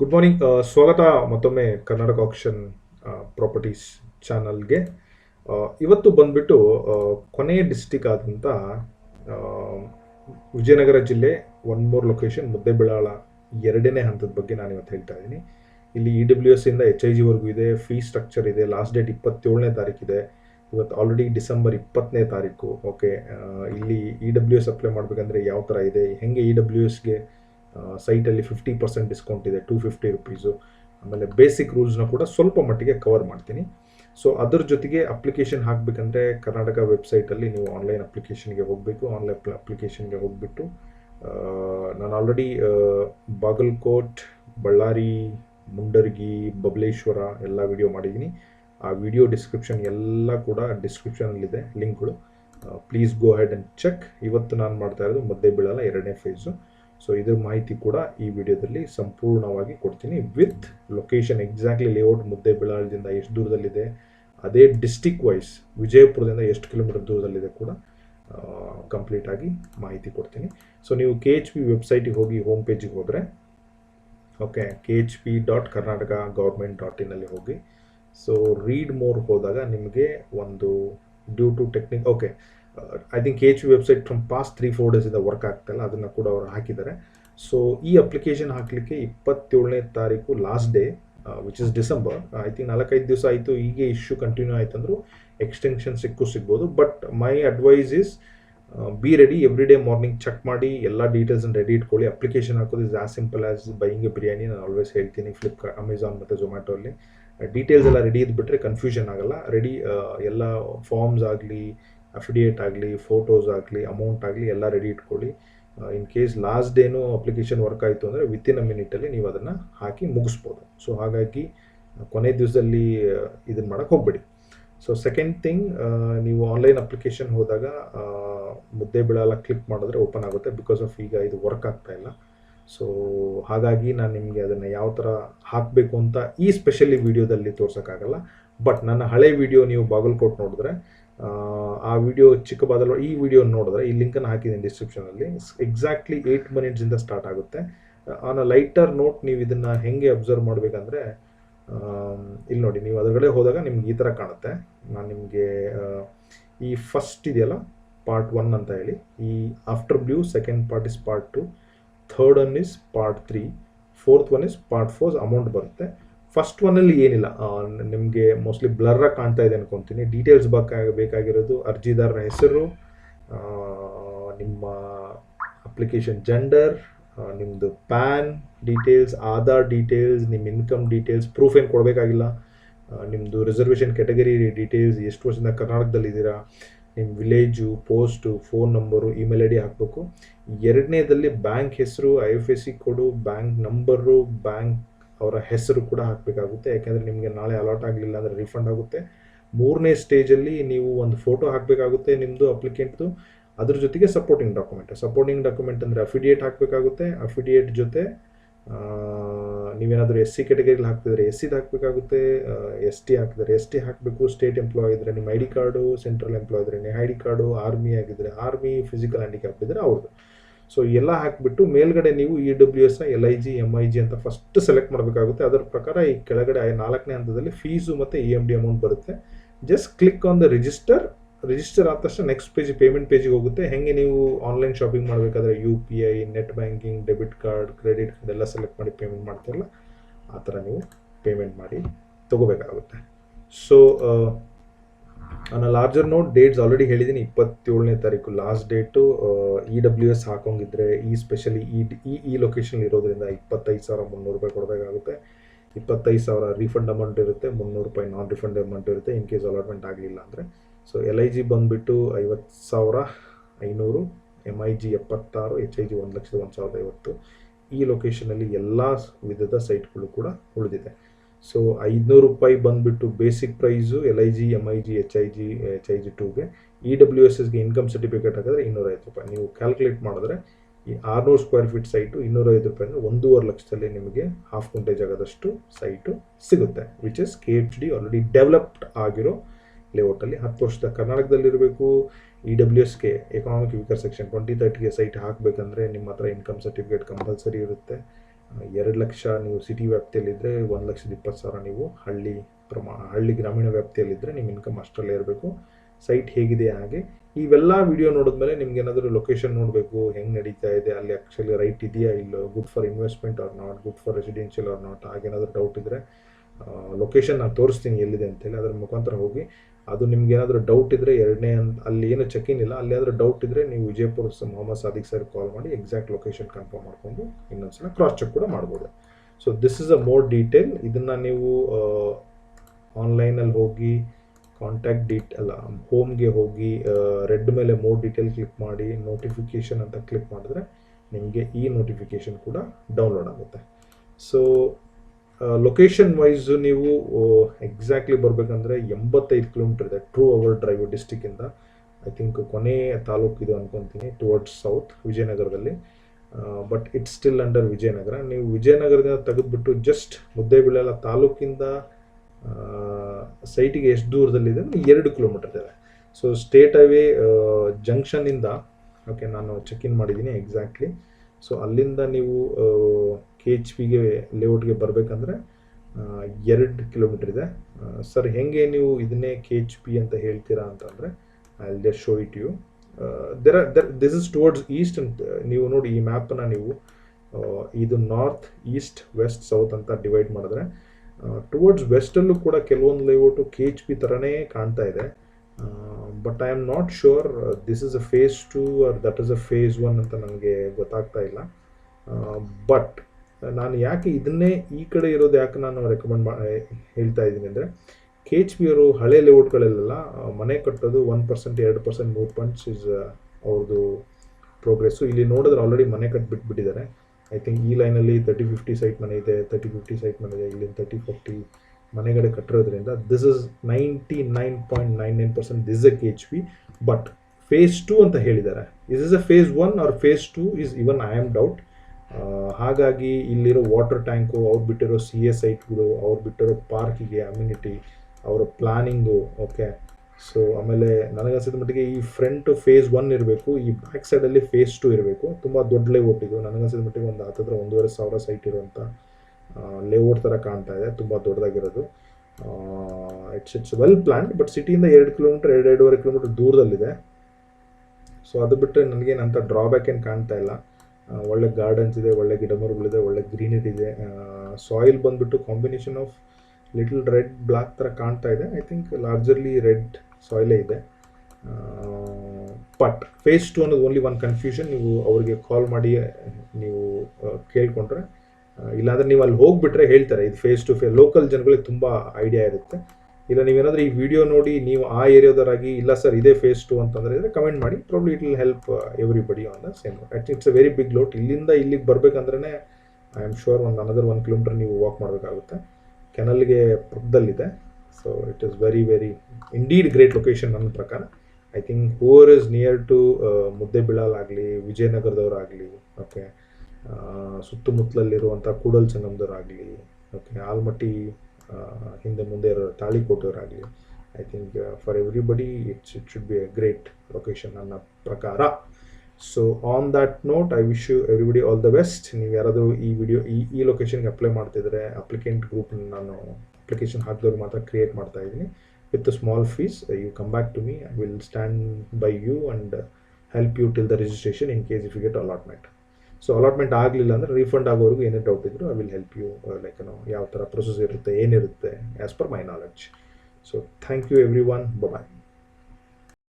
Good morning ಸ್ವಾಗತ ಮತ್ತೊಮ್ಮೆ Karnataka action properties ಚಾನಲ್ಗೆ ಇವತ್ತು ಬಂದ್ಬಿಟ್ಟು ಆ, ಕೊನೆಯ ಡಿಸ್ಟಿಕ್ ಆದಂಥ ವಿಜಯನಗರ ಜಿಲ್ಲೆ ಒನ್ ಮೋರ್ ಲೊಕೇಶನ್ ಮುದ್ದೆಬಿಳಾಳ ಎರಡನೇ ಹಂತದ ಬಗ್ಗೆ ನಾನು ಇವತ್ತು ಹೇಳ್ತಾ ಇದ್ದೀನಿ. ಇಲ್ಲಿ ಇ ಡಬ್ಲ್ಯೂ ಎಸ್ ಇಂದ ಎಚ್ ಐ ಜಿವರೆಗೂ ಇದೆ ಫೀ ಸ್ಟ್ರಕ್ಚರ್ ಇದೆ ಲಾಸ್ಟ್ ಡೇಟ್ ಇಪ್ಪತ್ತೇಳನೇ ತಾರೀಕಿದೆ ಇವತ್ತು ಆಲ್ರೆಡಿ ಡಿಸೆಂಬರ್ ಇಪ್ಪತ್ತನೇ ತಾರೀಕು ಓಕೆ ಇಲ್ಲಿ ಇ ಡಬ್ಲ್ಯೂ ಎಸ್ ಅಪ್ಲೈ ಮಾಡಬೇಕಂದ್ರೆ ಯಾವ ಥರ ಇದೆ ಹೆಂಗೆ ಇ ಡಬ್ಲ್ಯೂ ಎಸ್ಗೆ ಸೈಟಲ್ಲಿ ಫಿಫ್ಟಿ ಪರ್ಸೆಂಟ್ ಡಿಸ್ಕೌಂಟ್ ಇದೆ ಟೂ ಫಿಫ್ಟಿ ರುಪೀಸು ಆಮೇಲೆ ಬೇಸಿಕ್ ರೂಲ್ಸ್ನ ಕೂಡ ಸ್ವಲ್ಪ ಮಟ್ಟಿಗೆ ಕವರ್ ಮಾಡ್ತೀನಿ. ಸೊ ಅದ್ರ ಜೊತೆಗೆ ಅಪ್ಲಿಕೇಶನ್ ಹಾಕಬೇಕಂದ್ರೆ ಕರ್ನಾಟಕ ವೆಬ್ಸೈಟಲ್ಲಿ ನೀವು ಆನ್ಲೈನ್ ಅಪ್ಲಿಕೇಶನ್ಗೆ ಹೋಗಬೇಕು. ಆನ್ಲೈನ್ ಅಪ್ಲಿಕೇಶನ್ಗೆ ಹೋಗ್ಬಿಟ್ಟು ನಾನು ಆಲ್ರೆಡಿ ಬಾಗಲ್ಕೋಟ್, ಬಳ್ಳಾರಿ, ಮುಂಡರ್ಗಿ, ಬಬಲೇಶ್ವರ ಎಲ್ಲ ವಿಡಿಯೋ ಮಾಡಿದ್ದೀನಿ ಆ ವಿಡಿಯೋ ಡಿಸ್ಕ್ರಿಪ್ಷನ್ ಎಲ್ಲ ಕೂಡ ಡಿಸ್ಕ್ರಿಪ್ಷನಲ್ಲಿದೆ ಲಿಂಕ್ಗಳು please go ahead and check ಇವತ್ತು ನಾನು ಮಾಡ್ತಾ ಇರೋದು ಮದ್ದೆ ಬೀಳಲ್ಲ ಎರಡನೇ ಫೇಸು ಸೊ ಇದ್ರ ಮಾಹಿತಿ ಕೂಡ ಈ ವಿಡಿಯೋದಲ್ಲಿ ಸಂಪೂರ್ಣವಾಗಿ ಕೊಡ್ತೀನಿ. ವಿತ್ ಲೊಕೇಶನ್ ಎಕ್ಸಾಕ್ಟ್ಲಿ ಲೇಔಟ್ ಮುದ್ದೆ ಬಿಳಾಳದಿಂದ ಎಷ್ಟು ದೂರದಲ್ಲಿದೆ, ಅದೇ ಡಿಸ್ಟಿಕ್ ವೈಸ್ ವಿಜಯಪುರದಿಂದ ಎಷ್ಟು ಕಿಲೋಮೀಟರ್ ದೂರದಲ್ಲಿದೆ ಕೂಡ ಕಂಪ್ಲೀಟ್ ಆಗಿ ಮಾಹಿತಿ ಕೊಡ್ತೀನಿ. ಸೊ ನೀವು ಕೆ ಎಚ್ ಪಿ ವೆಬ್ಸೈಟಿಗೆ ಹೋಗಿ ಹೋಮ್ ಪೇಜಿಗೆ ಹೋದರೆ okay K H P dot Karnataka government dot ಇನ್ನಲ್ಲಿ ಹೋಗಿ. ಸೊ ರೀಡ್ ಮೋರ್ ಹೋದಾಗ ನಿಮಗೆ ಒಂದು due to technique okay I think K H website from past three four ಡೇಸಿಂದ work ಆಗ್ತಾಯಿಲ್ಲ ಅದನ್ನು ಕೂಡ ಅವರು ಹಾಕಿದ್ದಾರೆ. ಸೊ ಈ ಅಪ್ಲಿಕೇಶನ್ ಹಾಕಲಿಕ್ಕೆ ಇಪ್ಪತ್ತೇಳನೇ ತಾರೀಕು last day which is December I think ನಾಲ್ಕೈದು ದಿವಸ ಆಯಿತು. ಹೀಗೆ ಇಶ್ಯೂ ಕಂಟಿನ್ಯೂ ಆಯ್ತಂದ್ರೂ ಎಕ್ಸ್ಟೆನ್ಷನ್ ಸಿಕ್ಕು ಸಿಗ್ಬೋದು. But my advice is be ready every day morning check ಮಾಡಿ, ಎಲ್ಲ ಡೀಟೇಲ್ಸನ್ನು ರೆಡಿ ಇಟ್ಕೊಳ್ಳಿ. ಅಪ್ಲಿಕೇಶನ್ ಹಾಕೋದು is as simple as buying a biryani ನಾನು ಆಲ್ವೇಸ್ ಹೇಳ್ತೀನಿ ಫ್ಲಿಪ್ಕಾರ್ಟ್ ಅಮೆಝಾನ್ ಮತ್ತು ಝೊಮ್ಯಾಟೋಲ್ಲಿ ಡೀಟೇಲ್ಸ್ ಎಲ್ಲ ರೆಡಿ ಇದ್ಬಿಟ್ರೆ ಕನ್ಫ್ಯೂಷನ್ ಆಗಲ್ಲ. ರೆಡಿ ಎಲ್ಲ ಫಾರ್ಮ್ಸ್ ಆಗಲಿ ಅಫಿಡಿಯೇಟ್ ಆಗಲಿ ಫೋಟೋಸ್ ಆಗಲಿ ಅಮೌಂಟ್ ಆಗಲಿ ಎಲ್ಲ ರೆಡಿ ಇಟ್ಕೊಳ್ಳಿ. ಇನ್ ಕೇಸ್ ಲಾಸ್ಟ್ ಡೇನು ಅಪ್ಲಿಕೇಶನ್ ವರ್ಕ್ ಆಯಿತು ಅಂದರೆ ವಿತಿನ್ ಅ ಮಿನಿಟಲ್ಲಿ ನೀವು ಅದನ್ನು ಹಾಕಿ ಮುಗಿಸ್ಬೋದು. ಸೊ ಹಾಗಾಗಿ ಕೊನೆ ದಿವಸದಲ್ಲಿ ಇದನ್ನು ಮಾಡೋಕ್ಕೆ ಹೋಗ್ಬೇಡಿ. ಸೊ ಸೆಕೆಂಡ್ ಥಿಂಗ್ ನೀವು ಆನ್ಲೈನ್ ಅಪ್ಲಿಕೇಶನ್ ಹೋದಾಗ ಮುದ್ದೆ ಬಿಳಲ್ಲ ಕ್ಲಿಕ್ ಮಾಡಿದ್ರೆ ಓಪನ್ ಆಗುತ್ತೆ ಬಿಕಾಸ್ ಆಫ್ ಈಗ ಇದು ವರ್ಕ್ ಆಗ್ತಾ ಇಲ್ಲ. ಸೊ ಹಾಗಾಗಿ ನಾನು ನಿಮಗೆ ಅದನ್ನು ಯಾವ ಥರ ಹಾಕಬೇಕು ಅಂತ ಈ ಸ್ಪೆಷಲಿ ವಿಡಿಯೋದಲ್ಲಿ ತೋರ್ಸೋಕ್ಕಾಗಲ್ಲ. ಬಟ್ ನನ್ನ ಹಳೆ ವಿಡಿಯೋ ನೀವು ಬಾಗಲ್ಕೋಟ್ ನೋಡಿದ್ರೆ ಆ, ವಿಡಿಯೋ ಚಿಕ್ಕ ಬಾದಲ್ ಈ ವಿಡಿಯೋ ನೋಡಿದ್ರೆ ಈ ಲಿಂಕನ್ನು ಹಾಕಿದ್ದೀನಿ ಡಿಸ್ಕ್ರಿಪ್ಷನಲ್ಲಿ ಎಕ್ಸಾಕ್ಟ್ಲಿ ಏಯ್ಟ್ ಮಿನಿಟ್ಸಿಂದ ಸ್ಟಾರ್ಟ್ ಆಗುತ್ತೆ. ಆನ್ ಅ ಲೈಟರ್ ನೋಟ್ ನೀವು ಇದನ್ನು ಹೆಂಗೆ ಅಬ್ಸರ್ವ್ ಮಾಡಬೇಕಂದ್ರೆ ಇಲ್ಲಿ ನೋಡಿ ನೀವು ಅದರಗಡೆ ಹೋದಾಗ ನಿಮ್ಗೆ ಈ ಥರ ಕಾಣುತ್ತೆ. ನಾನು ನಿಮಗೆ ಈ ಫಸ್ಟ್ ಇದೆಯಲ್ಲ ಪಾರ್ಟ್ ಒನ್ ಅಂತ ಹೇಳಿ. ಈ after blue second part is part two third one is part three fourth one is part four amount ಬರುತ್ತೆ. ಫಸ್ಟ್ ಒನ್ನಲ್ಲಿ ಏನಿಲ್ಲ. ನಿಮಗೆ ಮೋಸ್ಟ್ಲಿ ಬ್ಲರ್ರಾಗಿ ಕಾಣ್ತಾ ಇದೆ ಅನ್ಕೊತೀನಿ. ಡೀಟೇಲ್ಸ್ ಬೇಕಾಗ ಬೇಕಾಗಿರೋದು ಅರ್ಜಿದಾರನ ಹೆಸರು ನಿಮ್ಮ ಅಪ್ಲಿಕೇಶನ್ ಜೆಂಡರ್ ನಿಮ್ಮದು ಪ್ಯಾನ್ ಡೀಟೇಲ್ಸ್ ಆಧಾರ್ ಡೀಟೇಲ್ಸ್ ನಿಮ್ಮ ಇನ್ಕಮ್ ಡೀಟೇಲ್ಸ್ ಪ್ರೂಫ್ ಏನು ಕೊಡಬೇಕಾಗಿಲ್ಲ. ನಿಮ್ಮದು ರಿಸರ್ವೇಷನ್ ಕ್ಯಾಟಗರಿ ಡೀಟೇಲ್ಸ್ ಎಷ್ಟು ವರ್ಷದಿಂದ ಕರ್ನಾಟಕದಲ್ಲಿದ್ದೀರಾ ನಿಮ್ಮ village post phone number email I D ಹಾಕಬೇಕು. ಎರಡನೇದಲ್ಲಿ ಬ್ಯಾಂಕ್ ಹೆಸರು ಐ ಎಫ್ ಎಸ್ ಸಿ ಕೊಡು ಬ್ಯಾಂಕ್ ನಂಬರು ಬ್ಯಾಂಕ್ ಅವರ ಹೆಸರು ಕೂಡ ಹಾಕಬೇಕಾಗುತ್ತೆ. ಯಾಕೆಂದರೆ ನಿಮಗೆ ನಾಳೆ ಅಲಾಟ್ ಆಗಲಿಲ್ಲ ಅಂದರೆ ರಿಫಂಡ್ ಆಗುತ್ತೆ. ಮೂರನೇ ಸ್ಟೇಜಲ್ಲಿ ನೀವು ಒಂದು ಫೋಟೋ ಹಾಕಬೇಕಾಗುತ್ತೆ ನಿಮ್ಮದು ಅಪ್ಲಿಕೆಂಟ್ದು ಅದ್ರ ಜೊತೆಗೆ ಸಪೋರ್ಟಿಂಗ್ ಡಾಕ್ಯುಮೆಂಟ್ ಸಪೋರ್ಟಿಂಗ್ ಡಾಕ್ಯುಮೆಂಟ್ ಅಂದರೆ ಅಫಿಡಿಯೇಟ್ ಹಾಕಬೇಕಾಗುತ್ತೆ. ಅಫಿಡಿಯೇಟ್ ಜೊತೆ ನೀವೇನಾದರೂ ಎಸ್ ಸಿ ಕೆಟಗರಿಲಿ ಹಾಕ್ತಿದ್ರೆ ಎಸ್ ಸಿದು ಹಾಕಬೇಕಾಗುತ್ತೆ. ಎಸ್ ಟಿ ಹಾಕಿದ್ರೆ ಎಸ್ ಟಿ ಹಾಕಬೇಕು. ಸ್ಟೇಟ್ ಎಂಪ್ಲಾಯ್ ಆಗಿದ್ರೆ ನಿಮ್ಮ I D card central employee ಇದ್ರೆ ನಿಮ್ಮ ಐ ಡಿ ಕಾರ್ಡು ಆರ್ಮಿ ಆಗಿದ್ರೆ ಆರ್ಮಿ ಫಿಸಿಕಲ್ ಹ್ಯಾಂಡಿಕ್ಯಾಪ್ ಇದ್ದರೆ ಅವ್ರದ್ದು ಸೊ ಎಲ್ಲ ಹಾಕಿಬಿಟ್ಟು ಮೇಲ್ಗಡೆ ನೀವು E W S L I G M I G ಅಂತ ಫಸ್ಟ್ ಸೆಲೆಕ್ಟ್ ಮಾಡಬೇಕಾಗುತ್ತೆ. ಅದರ ಪ್ರಕಾರ ಈ ಕೆಳಗಡೆ ನಾಲ್ಕನೇ ಹಂತದಲ್ಲಿ ಫೀಸು ಮತ್ತು ಇ ಎಂ ಡಿ ಅಮೌಂಟ್ ಬರುತ್ತೆ. Just click on the register register ಆದ ತಕ್ಷಣ ನೆಕ್ಸ್ಟ್ ಪೇಜ್ ಪೇಮೆಂಟ್ ಪೇಜಿಗೆ ಹೋಗುತ್ತೆ. ಹೆಂಗೆ ನೀವು ಆನ್ಲೈನ್ ಶಾಪಿಂಗ್ ಮಾಡಬೇಕಾದ್ರೆ U P I net banking debit card credit card ಎಲ್ಲ ಸೆಲೆಕ್ಟ್ ಮಾಡಿ ಪೇಮೆಂಟ್ ಮಾಡ್ತಿರಲ್ಲ, ಆ ಥರ ನೀವು ಪೇಮೆಂಟ್ ಮಾಡಿ ತಗೋಬೇಕಾಗುತ್ತೆ. ಸೊ ನನ್ನ ಲಾರ್ಜರ್ ನೋಟ್ ಡೇಟ್ಸ್ ಆಲ್ರೆಡಿ ಹೇಳಿದ್ದೀನಿ, ಇಪ್ಪತ್ತೇಳನೇ ತಾರೀಕು last date E W S ಹಾಕೋಂಗಿದ್ರೆ ಈ ಸ್ಪೆಷಲಿ ಈ ಈ ಈ ಲೊಕೇಶನ್ ಇರೋದ್ರಿಂದ ಇಪ್ಪತ್ತೈದು ಸಾವಿರ ಮುನ್ನೂರು ರೂಪಾಯಿ ಕೊಡಬೇಕಾಗುತ್ತೆ. ಇಪ್ಪತ್ತೈದು ಸಾವಿರ ರೀಫಂಡ್ ಅಮೌಂಟ್ ಇರುತ್ತೆ, ಮುನ್ನೂರು ರೂಪಾಯಿ ನಾನ್ ರಿಫಂಡ್ ಅಮೌಂಟ್ ಇರುತ್ತೆ ಇನ್ ಕೇಸ್ ಅಲಾಟ್ಮೆಂಟ್ ಆಗಲಿಲ್ಲ ಅಂದರೆ. ಸೊ ಎಲ್ ಐ ಜಿ ಬಂದುಬಿಟ್ಟು ಐವತ್ತು ಸಾವಿರ ಐನೂರು ಎಂ ಐ ಜಿ ಎಪ್ಪತ್ತಾರು ಎಚ್ ಐ ಜಿ ಒಂದು ಲಕ್ಷದ ಒಂದು ಸಾವಿರದ ಐವತ್ತು. ಈ ಲೊಕೇಶನಲ್ಲಿ ಎಲ್ಲ ವಿಧದ ಸೈಟ್ಗಳು ಕೂಡ ಉಳಿದಿದೆ. ಸೊ ಐದುನೂರು ರೂಪಾಯಿ ಬಂದುಬಿಟ್ಟು basic price L I G M I G H I G H I G ಟೂಗೆ E W S ಎಸ್ಗೆ ಇನ್ಕಮ್ ಸರ್ಟಿಫಿಕೇಟ್ ಹಾಕಿದ್ರೆ ಇನ್ನೂರೈವತ್ತು ರೂಪಾಯಿ. ನೀವು ಕ್ಯಾಲ್ಕುಲೇಟ್ ಮಾಡಿದ್ರೆ ಈ ಆರುನೂರು ಸ್ಕ್ವೇರ್ ಫೀಟ್ ಸೈಟು ಇನ್ನೂರೈವತ್ತು ರೂಪಾಯಿ ಅಂದರೆ ಒಂದೂವರೆ ಲಕ್ಷದಲ್ಲಿ ನಿಮಗೆ ಹಾಫ್ ಗುಂಟೆ ಜಾಗದಷ್ಟು ಸೈಟು ಸಿಗುತ್ತೆ which is K H D already developed ಆಗಿರೋ ಲೇಔಟಲ್ಲಿ ಹತ್ತು ವರ್ಷದ ಕರ್ನಾಟಕದಲ್ಲಿರಬೇಕು ಇ ಡಬ್ಲ್ಯೂ ಎಸ್ಗೆ ಎಕನಾಮಿಕ್ ವೀಕರ್ ಸೆಕ್ಷನ್ ಟ್ವೆಂಟಿ ತರ್ಟಿಗೆ ಸೈಟ್ ಹಾಕಬೇಕಂದ್ರೆ ನಿಮ್ಮ ಹತ್ರ ಇನ್ಕಮ್ ಸರ್ಟಿಫಿಕೇಟ್ ಕಂಪಲ್ಸರಿ ಇರುತ್ತೆ. ಎರಡು ಲಕ್ಷ ನೀವು ಸಿಟಿ ವ್ಯಾಪ್ತಿಯಲ್ಲಿದ್ದರೆ ಒಂದು ಲಕ್ಷದ ಇಪ್ಪತ್ತು ಸಾವಿರ ನೀವು ಹಳ್ಳಿ ಪ್ರಮಾ, ಹಳ್ಳಿ ಗ್ರಾಮೀಣ ವ್ಯಾಪ್ತಿಯಲ್ಲಿದ್ದರೆ ನಿಮ್ಮ ಇನ್ಕಮ್ ಅಷ್ಟರಲ್ಲೇ ಇರಬೇಕು. ಸೈಟ್ ಹೇಗಿದೆ, ಹಾಗೆ. ಇವೆಲ್ಲ ವಿಡಿಯೋ ನೋಡಿದ್ಮೇಲೆ ನಿಮ್ಗೆ ಏನಾದರೂ ಲೊಕೇಶನ್ ನೋಡಬೇಕು, ಹೆಂಗೆ ನಡೀತಾ ಇದೆ, ಅಲ್ಲಿ ಆ್ಯಕ್ಚುಲಿ ರೈಟ್ ಇದೆಯಾ ಇಲ್ಲೋ good for investment or not good for residential or not ಹಾಗೇನಾದರೂ doubt ಇದ್ದರೆ ಲೊಕೇಶನ್ ನಾನು ತೋರಿಸ್ತೀನಿ ಎಲ್ಲಿದೆ ಅಂತೇಳಿ, ಅದರ ಮುಖಾಂತರ ಹೋಗಿ ಅದು ನಿಮ್ಗೆ ಏನಾದರೂ ಡೌಟ್ ಇದ್ದರೆ ಎರಡನೇ ಅಲ್ಲಿ ಏನು ಚೆಕ್ ಇನ್ ಇಲ್ಲ, ಅಲ್ಲಿ ಏನಾದರೂ ಡೌಟ್ ಇದ್ದರೆ ನೀವು ವಿಜಯಪುರ ಮೊಹಮ್ಮದ್ ಸಾದಿಕ್ ಸರ್ ಕಾಲ್ ಮಾಡಿ ಎಕ್ಸಾಕ್ಟ್ ಲೊಕೇಶನ್ ಕನ್ಫರ್ಮ್ ಮಾಡ್ಕೊಂಡು ಇನ್ನೊಂದ್ಸಲ ಕ್ರಾಸ್ ಚೆಕ್ ಕೂಡ ಮಾಡ್ಬೋದು. So this is a more detail ಇದನ್ನು ನೀವು ಆನ್ಲೈನಲ್ಲಿ ಹೋಗಿ ಕಾಂಟ್ಯಾಕ್ಟ್ ಡೀಟ್ ಅಲ್ಲ ಹೋಮ್ಗೆ ಹೋಗಿ ರೆಡ್ ಮೇಲೆ ಮೋರ್ ಡೀಟೇಲ್ ಕ್ಲಿಕ್ ಮಾಡಿ ನೋಟಿಫಿಕೇಷನ್ ಅಂತ ಕ್ಲಿಕ್ ಮಾಡಿದ್ರೆ ನಿಮಗೆ ಈ ನೋಟಿಫಿಕೇಷನ್ ಕೂಡ ಡೌನ್ಲೋಡ್ ಆಗುತ್ತೆ. ಸೊ ಲೊಕೇಶನ್ ವೈಸ್ ನೀವು ಎಕ್ಸಾಕ್ಟ್ಲಿ ಬರಬೇಕಂದ್ರೆ ಎಂಬತ್ತೈದು ಕಿಲೋಮೀಟರ್ ಇದೆ. ಟ್ರೂ ಅವರ್ ಡ್ರೈವ್ ಡಿಸ್ಟಿಕ್ಕಿಂದ ಐ ಥಿಂಕ್ ಕೊನೆ ತಾಲೂಕು ಇದು ಅನ್ಕೊತೀನಿ towards south ವಿಜಯನಗರದಲ್ಲಿ. But it's still under Vijayanagara. ನೀವು ವಿಜಯನಗರದಿಂದ ತೆಗೆದುಬಿಟ್ಟು ಜಸ್ಟ್ ಮುದ್ದೇಬಿಳಲ ತಾಲೂಕಿಂದ ಸೈಟಿಗೆ ಎಷ್ಟು ದೂರದಲ್ಲಿದೆ ಎರಡು ಕಿಲೋಮೀಟರ್ ಇದೆ. ಸೊ ಸ್ಟೇಟ್ ಹೈವೇ ಜಂಕ್ಷನ್ನಿಂದ ಓಕೆ ನಾನು ಚೆಕ್ ಇನ್ ಮಾಡಿದ್ದೀನಿ ಎಕ್ಸಾಕ್ಟ್ಲಿ ಸೊ ಅಲ್ಲಿಂದ ನೀವು ಕೆ ಎಚ್ ಪಿಗೆ ಲೇಔಟ್ಗೆ ಬರಬೇಕಂದ್ರೆ ಎರಡು ಕಿಲೋಮೀಟರ್ ಇದೆ. ಸರ್ ಹೆಂಗೆ ನೀವು ಇದನ್ನೇ ಕೆ ಎಚ್ ಪಿ ಅಂತ ಹೇಳ್ತೀರಾ ಅಂತಂದರೆ I just show it you there are there this is towards east ಅಂತ ನೀವು ನೋಡಿ ಈ ಮ್ಯಾಪನ್ನ ನೀವು ಇದು ನಾರ್ತ್ ಈಸ್ಟ್ ವೆಸ್ಟ್ ಸೌತ್ ಅಂತ ಡಿವೈಡ್ ಮಾಡಿದ್ರೆ ಟುವರ್ಡ್ಸ್ ವೆಸ್ಟಲ್ಲೂ ಕೂಡ ಕೆಲವೊಂದು ಲೇಔಟು ಕೆ ಎಚ್ ಪಿ ಥರನೇ ಕಾಣ್ತಾ ಇದೆ. But I am not sure this is a phase two or that is a phase one ಅಂತ ನನಗೆ ಗೊತ್ತಾಗ್ತಾ ಇಲ್ಲ. ಬಟ್ ನಾನು ಯಾಕೆ ಇದನ್ನೇ ಈ ಕಡೆ ಇರೋದು ಯಾಕೆ ನಾನು ರೆಕಮೆಂಡ್ ಮಾ ಹೇಳ್ತಾ ಇದ್ದೀನಿ ಅಂದರೆ ಕೆ ಎಚ್ ಪಿ ಅವರು ಹಳೆ ಲೇಔಟ್ಗಳಲ್ಲೆಲ್ಲ ಮನೆ ಕಟ್ಟೋದು ಒನ್ ಪರ್ಸೆಂಟ್ ಎರಡು ಪರ್ಸೆಂಟ್ ಮೂರು ಪಾಯಿಂಟ್ಸ್ ಇಸ್ ಅವ್ರದ್ದು ಪ್ರೋಗ್ರೆಸ್ಸು ಇಲ್ಲಿ ನೋಡಿದ್ರೆ ಆಲ್ರೆಡಿ ಮನೆ ಕಟ್ಬಿಟ್ಬಿಟ್ಟಿದ್ದಾರೆ. ಐ ಥಿಂಕ್ ಈ ಲೈನಲ್ಲಿ ತರ್ಟಿ ಫಿಫ್ಟಿ ಸೈಟ್ ಮನೆ ಇದೆ ತರ್ಟಿ ಫಿಫ್ಟಿ ಸೈಟ್ ಮನೆ ಇದೆ ಇಲ್ಲಿ ತರ್ಟಿ ಫೋರ್ಟಿ ಮನೆಗಡೆ ಕಟ್ಟಿರೋದ್ರಿಂದ this is ninety nine point nine nine percent this a K H P but phase two ಅಂತ ಹೇಳಿದ್ದಾರೆ. Is is a phase one or phase two is even I am doubt ಹಾಗಾಗಿ ಇಲ್ಲಿರೋ water tank ಅವ್ರು ಬಿಟ್ಟಿರೋ C A ಸೈಟ್ಗಳು ಅವ್ರು ಬಿಟ್ಟಿರೋ ಪಾರ್ಕಿಗೆ amenity ಅವರ ಪ್ಲಾನಿಂಗು ಓಕೆ ಸೊ ಆಮೇಲೆ ನನಗನ್ಸಿದ ಮಟ್ಟಿಗೆ ಈ ಫ್ರಂಟ್ ಫೇಸ್ ಒನ್ ಇರಬೇಕು, ಈ ಬ್ಯಾಕ್ ಸೈಡಲ್ಲಿ ಫೇಸ್ ಟು ಇರಬೇಕು. ತುಂಬ ದೊಡ್ಡ ಲೇಔಟ್ ಇದು. ನನಗನ್ಸಿದ ಮಟ್ಟಿಗೆ ಒಂದು ಹತ್ತಿರ ಒಂದೂವರೆ ಸಾವಿರ ಸೈಟ್ ಇರುವಂಥ ಲೇಔಟ್ ಥರ ಕಾಣ್ತಾ ಇದೆ. ತುಂಬ ದೊಡ್ಡದಾಗಿರೋದು. It's it's well planned but ಸಿಟಿಯಿಂದ ಎರಡು ಕಿಲೋಮೀಟರ್ ಎರಡು, ಎರಡೂವರೆ ಕಿಲೋಮೀಟರ್ ದೂರದಲ್ಲಿದೆ. ಸೊ ಅದು ಬಿಟ್ಟರೆ ನನಗೇನಂತ ಡ್ರಾಬ್ಯಾಕ್ ಏನು ಕಾಣ್ತಾ ಇಲ್ಲ. ಒಳ್ಳೆ ಗಾರ್ಡನ್ಸ್ ಇದೆ, ಒಳ್ಳೆ ಗಿಡಮರಗಳಿದೆ, ಒಳ್ಳೆ ಗ್ರೀನರಿ ಇದೆ. ಸಾಯಿಲ್ ಬಂದ್ಬಿಟ್ಟು combination of little red black ಥರ ಕಾಣ್ತಾ ಇದೆ. ಐ ಥಿಂಕ್ ಲಾರ್ಜರ್ಲಿ ರೆಡ್ ಸಾಯಿಲೇ ಇದೆ. ಬಟ್ ಫೇಸ್ ಟು ಅನ್ನೋದು ಓನ್ಲಿ ಒನ್ ಕನ್ಫ್ಯೂಷನ್ ನೀವು ಅವರಿಗೆ ಕಾಲ್ ಮಾಡಿ, ನೀವು ಕೇಳ್ಕೊಂಡ್ರೆ ಇಲ್ಲಾಂದ್ರೆ ನೀವು ಅಲ್ಲಿ ಹೋಗ್ಬಿಟ್ರೆ ಹೇಳ್ತಾರೆ. ಇದು ಫೇಸ್ ಟು ಫೇಸ್ ಲೋಕಲ್ ಜನಗಳಿಗೆ ತುಂಬ ಐಡಿಯಾ ಇರುತ್ತೆ. ಇಲ್ಲ ನೀವೇನಾದರೂ ಈ ವಿಡಿಯೋ ನೋಡಿ ನೀವು ಆ ಏರಿಯಾದವರಾಗಿ ಇಲ್ಲ ಸರ್ ಇದೇ ಫೇಸ್ ಟು ಅಂತಂದ್ರೆ ಕಮೆಂಟ್ ಮಾಡಿ. Probably it will help everybody on the same at it's a very big lot ಇಲ್ಲಿಂದ ಇಲ್ಲಿಗೆ ಬರಬೇಕಂದ್ರೆ ಐ ಆಮ್ ಶೋರ್ ಒಂದು ಅನದರ್ ಒನ್ ಕಿಲೋಮೀಟರ್ ನೀವು ವಾಕ್ ಮಾಡಬೇಕಾಗುತ್ತೆ. ಕೆನಲ್ಗೆ ಪಕ್ಕದಲ್ಲಿದೆ. So it is very very indeed great location ನನ್ನ ಪ್ರಕಾರ. I think whoever is near to ಮುದ್ದೆಬಿಳಾಲಾಗಲಿ ವಿಜಯನಗರದವರಾಗಲಿ ಓಕೆ ಸುತ್ತಮುತ್ತಲಲ್ಲಿರುವಂಥ ಕೂಡಲ್ ಸಂಗಮದವರಾಗಲಿ ಓಕೆ ಆಲ್ಮಟ್ಟಿ ಹಿಂದೆ ಮುಂದೆ ಇರೋ ತಾಳಿಕೋಟೆಯವರಾಗಲಿ I think for everybody it's it should be a great location ನನ್ನ ಪ್ರಕಾರ. So on that note I wish you everybody all the best ನೀವು ಯಾರಾದರೂ ಈ ವಿಡಿಯೋ ಈ ಈ ಲೊಕೇಶನ್ಗೆ ಅಪ್ಲೈ ಮಾಡ್ತಿದ್ರೆ ಅಪ್ಲಿಕೆಂಟ್ ಗ್ರೂಪ್ ನಾನು ಅಪ್ಲಿಕೇಶನ್ ಹಾಕಿದವ್ರು ಮಾತ್ರ ಕ್ರಿಯೇಟ್ ಮಾಡ್ತಾ ಇದ್ದೀನಿ. With small fees you come back to me I will stand by you and help you till the registration in case if you get allotment so allotment ಆಗಲಿಲ್ಲ ಅಂದರೆ refund ಆಗೋವರೆಗೂ ಏನೇ doubt ಇದ್ರು I will help you like no ಯಾವ ಥರ process ಇರುತ್ತೆ, ಏನಿರುತ್ತೆ as per my knowledge so thank you everyone bye